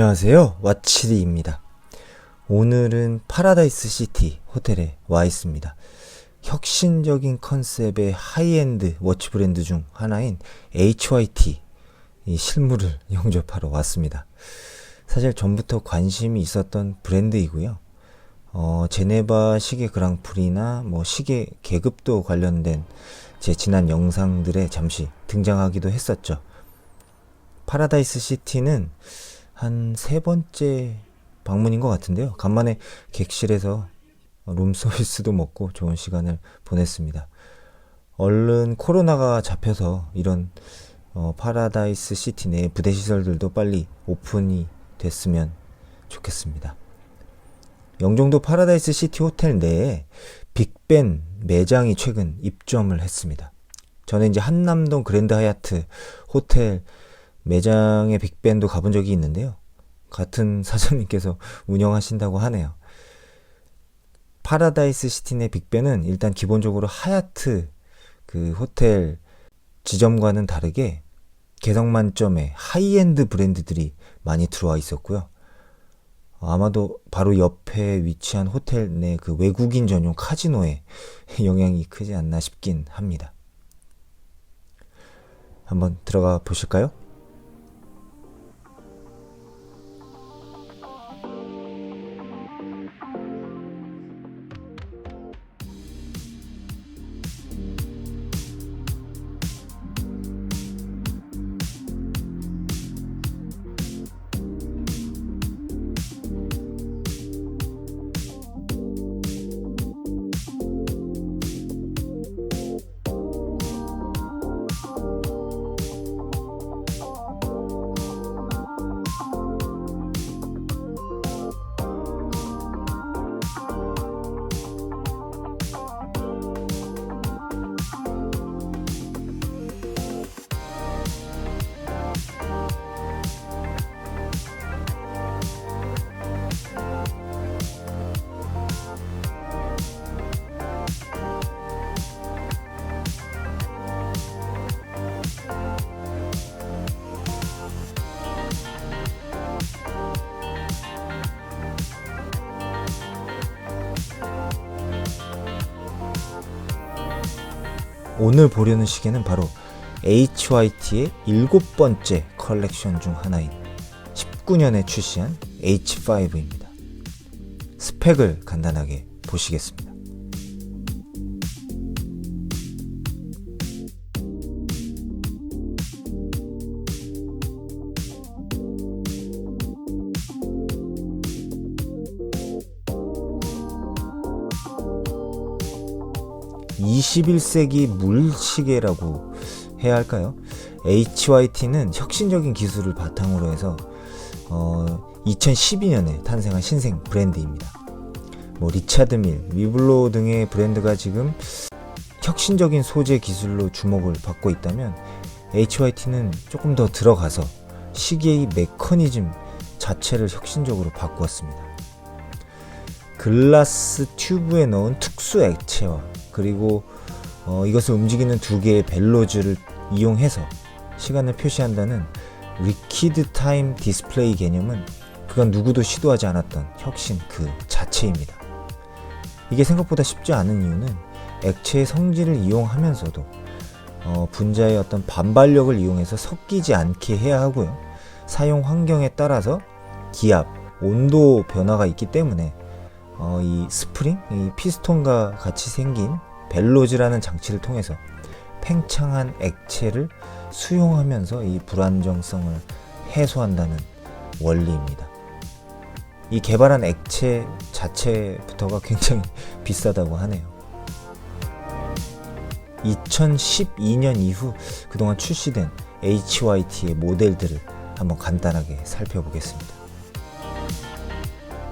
안녕하세요. 와치리입니다. 오늘은 파라다이스 시티 호텔에 와 있습니다. 혁신적인 컨셉의 하이엔드 워치 브랜드 중 하나인 HYT 이 실물을 영접하러 왔습니다. 사실 전부터 관심이 있었던 브랜드이고요. 어, 제네바 시계 그랑프리나 뭐 시계 계급도 관련된 제 지난 영상들에 잠시 등장하기도 했었죠. 파라다이스 시티는 한 세 번째 방문인 것 같은데요. 간만에 객실에서 룸 서비스도 먹고 좋은 시간을 보냈습니다. 얼른 코로나가 잡혀서 이런 어, 파라다이스 시티 내 부대 시설들도 빨리 오픈이 됐으면 좋겠습니다. 영종도 파라다이스 시티 호텔 내에 빅벤 매장이 최근 입점을 했습니다. 저는 이제 한남동 그랜드 하얏트 호텔 매장의 빅벤도 가본 적이 있는데요. 같은 사장님께서 운영하신다고 하네요. 파라다이스 시티 내 빅벤은 일단 기본적으로 하얏트 그 호텔 지점과는 다르게 개성 만점의 하이엔드 브랜드들이 많이 들어와 있었고요. 아마도 바로 옆에 위치한 호텔 내 그 외국인 전용 카지노에 영향이 크지 않나 싶긴 합니다. 한번 들어가 보실까요? 오늘 보려는 시계는 바로 HYT의 일곱 번째 컬렉션 중 하나인 19년에 출시한 H5입니다. 스펙을 간단하게 보시겠습니다. (21세기) 물시계라고 해야 할까요? HYT는 혁신적인 기술을 바탕으로 해서 어, 2012년에 탄생한 신생 브랜드입니다. 뭐 리차드 밀, 위블로 등의 브랜드가 지금 혁신적인 소재 기술로 주목을 받고 있다면 HYT는 조금 더 들어가서 시계의 메커니즘 자체를 혁신적으로 바꾸었습니다. 글라스 튜브에 넣은 특수 액체와 그리고 어, 이것을 움직이는 두 개의 벨로즈를 이용해서 시간을 표시한다는 리퀴드 타임 디스플레이 개념은 그건 누구도 시도하지 않았던 혁신 그 자체입니다. 이게 생각보다 쉽지 않은 이유는 액체의 성질을 이용하면서도 어, 분자의 어떤 반발력을 이용해서 섞이지 않게 해야 하고요. 사용 환경에 따라서 기압, 온도 변화가 있기 때문에 어, 이 스프링, 이 피스톤과 같이 생긴 벨로즈라는 장치를 통해서 팽창한 액체를 수용하면서 이 불안정성을 해소한다는 원리입니다. 이 개발한 액체 자체부터가 굉장히 비싸다고 하네요. 2012년 이후 그동안 출시된 HYT의 모델들을 한번 간단하게 살펴보겠습니다.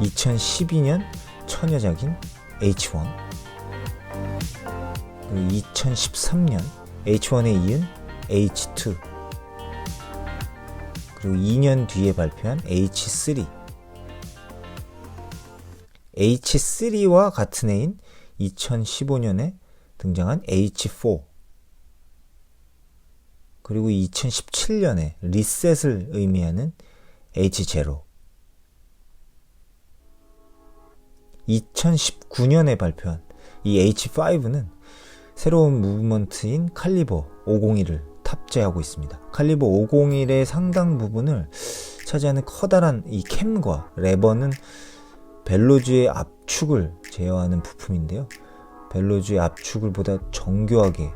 2012년 처녀작인 H1 2013년 H1에 이은 H2 그리고 2년 뒤에 발표한 H3 H3와 같은 해인 2015년에 등장한 H4 그리고 2017년에 리셋을 의미하는 H0 2019년에 발표한 이 H5는 새로운 무브먼트인 칼리버 501을 탑재하고 있습니다. 칼리버 501의 상당 부분을 차지하는 커다란 이 캠과 레버는 벨로즈의 압축을 제어하는 부품인데요. 벨로즈의 압축을 보다 정교하게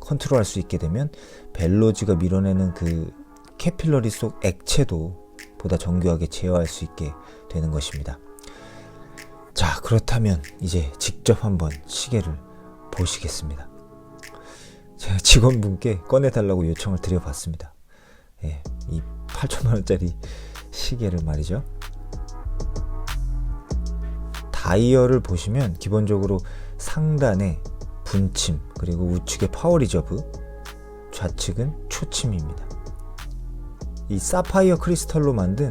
컨트롤할 수 있게 되면 벨로즈가 밀어내는 그 캐필러리 속 액체도 보다 정교하게 제어할 수 있게 되는 것입니다. 자, 그렇다면 이제 직접 한번 시계를 보시겠습니다. 제가 직원분께 꺼내달라고 요청을 드려봤습니다. 예, 이 8,000원짜리 시계를 말이죠. 다이얼을 보시면 기본적으로 상단에 분침 그리고 우측에 파워 리저브 좌측은 초침입니다. 이 사파이어 크리스털로 만든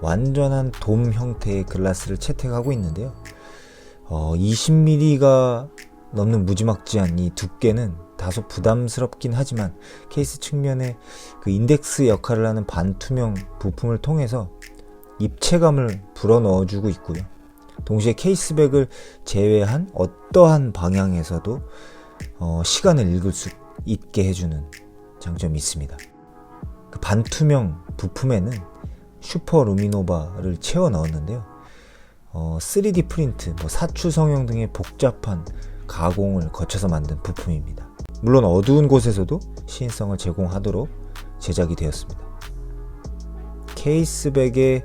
완전한 돔 형태의 글라스를 채택하고 있는데요. 어, 20mm가 넘는 무지막지한 이 두께는 다소 부담스럽긴 하지만 케이스 측면에 그 인덱스 역할을 하는 반투명 부품을 통해서 입체감을 불어넣어주고 있고요. 동시에 케이스백을 제외한 어떠한 방향에서도 어, 시간을 읽을 수 있게 해주는 장점이 있습니다. 그 반투명 부품에는 슈퍼 루미노바를 채워 넣었는데요. 어, 3D 프린트, 뭐 사추 성형 등의 복잡한 가공을 거쳐서 만든 부품입니다. 물론 어두운 곳에서도 시인성을 제공하도록 제작이 되었습니다. 케이스백에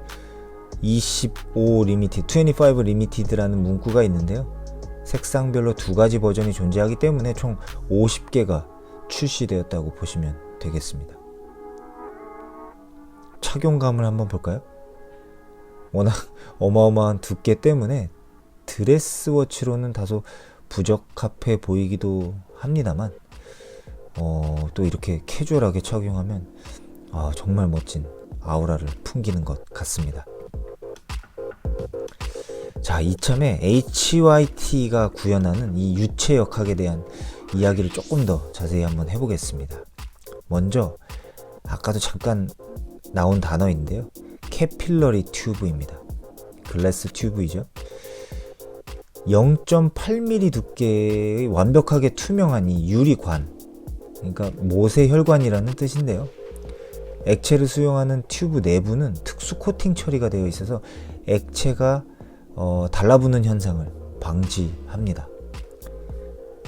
25 리미티드, 25 리미티드라는 문구가 있는데요. 색상별로 두 가지 버전이 존재하기 때문에 총 50개가 출시되었다고 보시면 되겠습니다. 착용감을 한번 볼까요? 워낙 어마어마한 두께 때문에 드레스워치로는 다소 부적합해 보이기도 합니다만 어, 또 이렇게 캐주얼하게 착용하면 아, 정말 멋진 아우라를 풍기는 것 같습니다. 자, 이참에 HYT가 구현하는 이 유체 역학에 대한 이야기를 조금 더 자세히 한번 해보겠습니다. 먼저 아까도 잠깐 나온 단어인데요. 캐필러리 튜브입니다. 글래스 튜브이죠. 0.8mm 두께의 완벽하게 투명한 이 유리관, 그러니까 모세혈관이라는 뜻인데요. 액체를 수용하는 튜브 내부는 특수 코팅 처리가 되어 있어서 액체가 어, 달라붙는 현상을 방지합니다.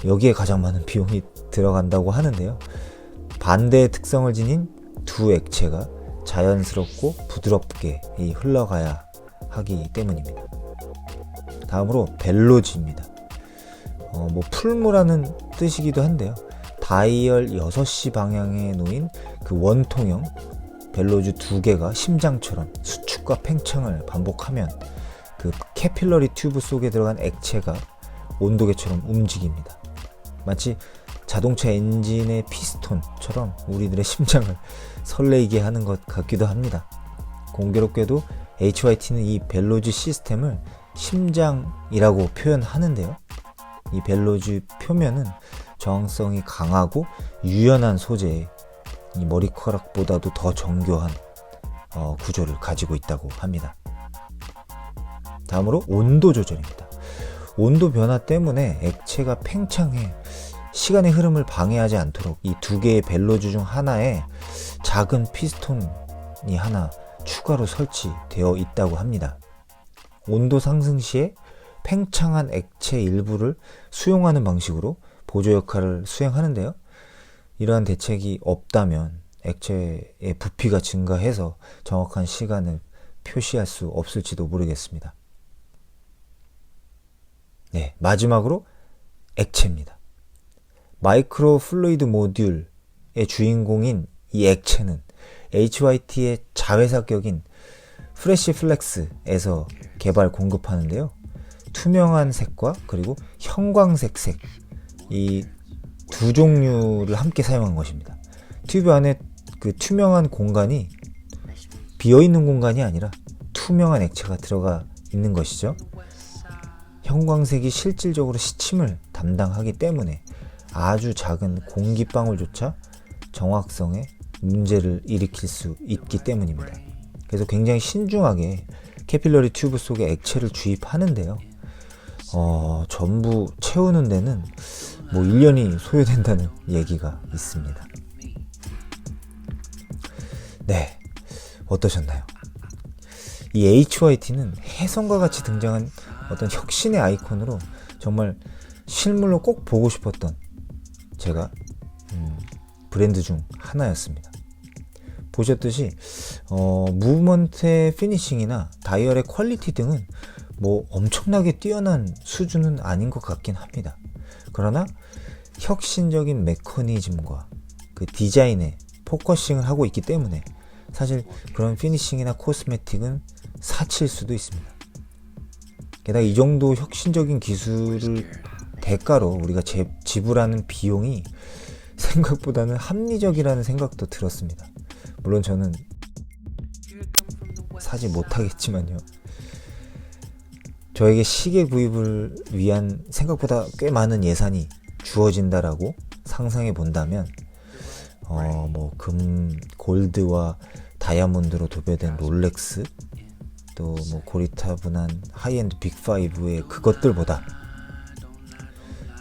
여기에 가장 많은 비용이 들어간다고 하는데요. 반대의 특성을 지닌 두 액체가 자연스럽고 부드럽게 흘러가야 하기 때문입니다. 다음으로 벨로지입니다. 어, 뭐 풀무라는 뜻이기도 한데요. 다이얼 6시 방향에 놓인 그 원통형 벨로즈 두 개가 심장처럼 수축과 팽창을 반복하면 그 캐필러리 튜브 속에 들어간 액체가 온도계처럼 움직입니다. 마치 자동차 엔진의 피스톤처럼 우리들의 심장을 설레이게 하는 것 같기도 합니다. 공교롭게도 HYT는 이 벨로즈 시스템을 심장이라고 표현하는데요. 이 벨로즈 표면은 저항성이 강하고 유연한 소재의 이 머리카락보다도 더 정교한 어, 구조를 가지고 있다고 합니다. 다음으로 온도 조절입니다. 온도 변화 때문에 액체가 팽창해 시간의 흐름을 방해하지 않도록 이 두 개의 벨로즈 중 하나에 작은 피스톤이 하나 추가로 설치되어 있다고 합니다. 온도 상승 시에 팽창한 액체 일부를 수용하는 방식으로 보조 역할을 수행하는데요. 이러한 대책이 없다면 액체의 부피가 증가해서 정확한 시간을 표시할 수 없을지도 모르겠습니다. 네, 마지막으로 액체입니다. 마이크로 플루이드 모듈의 주인공인 이 액체는 HYT의 자회사격인 프레시 플렉스에서 개발 공급하는데요. 투명한 색과 그리고 형광색 색, 이 두 종류를 함께 사용한 것입니다. 튜브 안에 그 투명한 공간이 비어 있는 공간이 아니라 투명한 액체가 들어가 있는 것이죠. 형광색이 실질적으로 시침을 담당하기 때문에 아주 작은 공기방울조차 정확성에 문제를 일으킬 수 있기 때문입니다. 그래서 굉장히 신중하게 캐필러리 튜브 속에 액체를 주입하는데요. 어, 전부 채우는 데는 뭐 1년이 소요된다는 얘기가 있습니다. 네. 어떠셨나요? 이 HYT는 혜성과 같이 등장한 어떤 혁신의 아이콘으로 정말 실물로 꼭 보고 싶었던 제가 음, 브랜드 중 하나였습니다. 보셨듯이 어, 무브먼트의 피니싱이나 다이얼의 퀄리티 등은 뭐 엄청나게 뛰어난 수준은 아닌 것 같긴 합니다. 그러나 혁신적인 메커니즘과 그 디자인에 포커싱을 하고 있기 때문에 사실 그런 피니싱이나 코스메틱은 사칠 수도 있습니다. 게다가 이 정도 혁신적인 기술을 대가로 우리가 제, 지불하는 비용이 생각보다는 합리적이라는 생각도 들었습니다. 물론 저는 사지 못하겠지만요. 저에게 시계 구입을 위한 생각보다 꽤 많은 예산이 주어진다라고 상상해 본다면 어 뭐 금 골드와 다이아몬드로 도배된 롤렉스 또 뭐 고리타분한 하이엔드 빅5의 그것들보다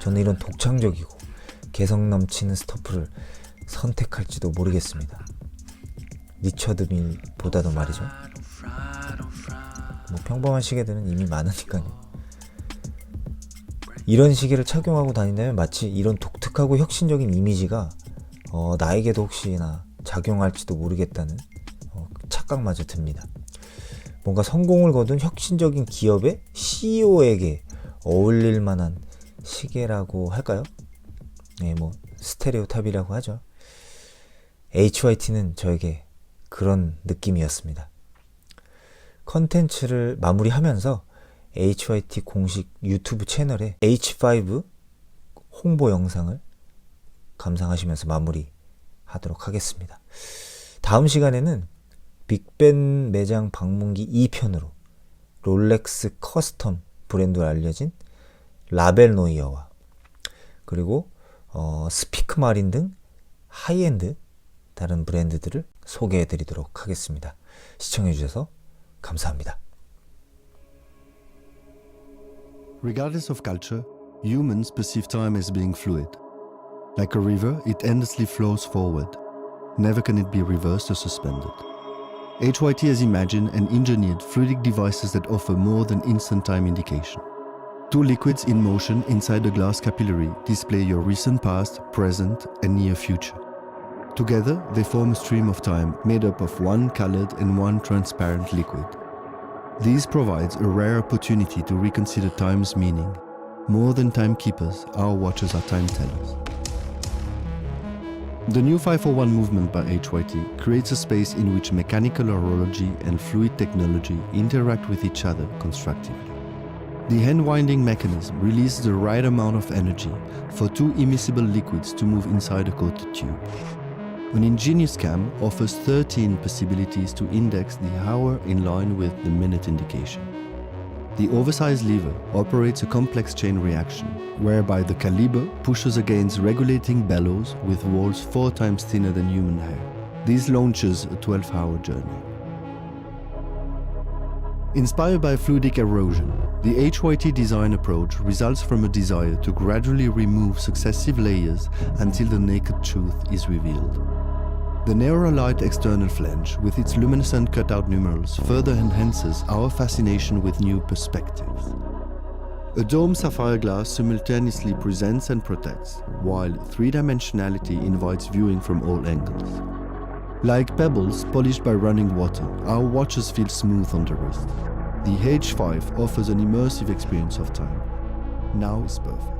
저는 이런 독창적이고 개성 넘치는 스토프를 선택할지도 모르겠습니다. 리처드 밀보다도 말이죠. 뭐 평범한 시계들은 이미 많으니까요. 이런 시계를 착용하고 다닌다면 마치 이런 독특하고 혁신적인 이미지가 어, 나에게도 혹시나 작용할지도 모르겠다는 어, 착각마저 듭니다. 뭔가 성공을 거둔 혁신적인 기업의 CEO에게 어울릴 만한 시계라고 할까요? 네, 뭐 스테레오탑이라고 하죠. HYT는 저에게 그런 느낌이었습니다. 컨텐츠를 마무리하면서 HYT 공식 유튜브 채널에 H5 홍보 영상을 감상하시면서 마무리 하도록 하겠습니다. 다음 시간에는 빅벤 매장 방문기 2편으로 롤렉스 커스텀 브랜드로 알려진 라벨 노이어와 그리고 어, 스피크 마린 등 하이엔드 다른 브랜드들을 소개해 드리도록 하겠습니다. 시청해 주셔서 감사합니다. Regardless of culture, humans perceive time as being fluid. Like a river, it endlessly flows forward. Never can it be reversed or suspended. HYT has imagined and engineered fluidic devices that offer more than instant time indication. Two liquids in motion inside a glass capillary display your recent past, present, and near future. Together, they form a stream of time made up of one colored and one transparent liquid. This provides a rare opportunity to reconsider time's meaning. More than timekeepers, our watches are time tellers. The new 541 movement by HYT creates a space in which mechanical horology and fluid technology interact with each other constructively. The hand winding mechanism releases the right amount of energy for two immiscible liquids to move inside a coated tube. An ingenious cam offers 13 possibilities to index the hour in line with the minute indication. The oversized lever operates a complex chain reaction, whereby the caliber pushes against regulating bellows with walls four times thinner than human hair. This launches a 12 hour journey. Inspired by fluidic erosion, the HYT design approach results from a desire to gradually remove successive layers until the naked truth is revealed. The Neurolite external flange, with its luminescent cutout numerals, further enhances our fascination with new perspectives. A dome sapphire glass simultaneously presents and protects, while three dimensionality invites viewing from all angles. Like pebbles polished by running water, our watches feel smooth on the wrist. The H5 offers an immersive experience of time. Now is perfect.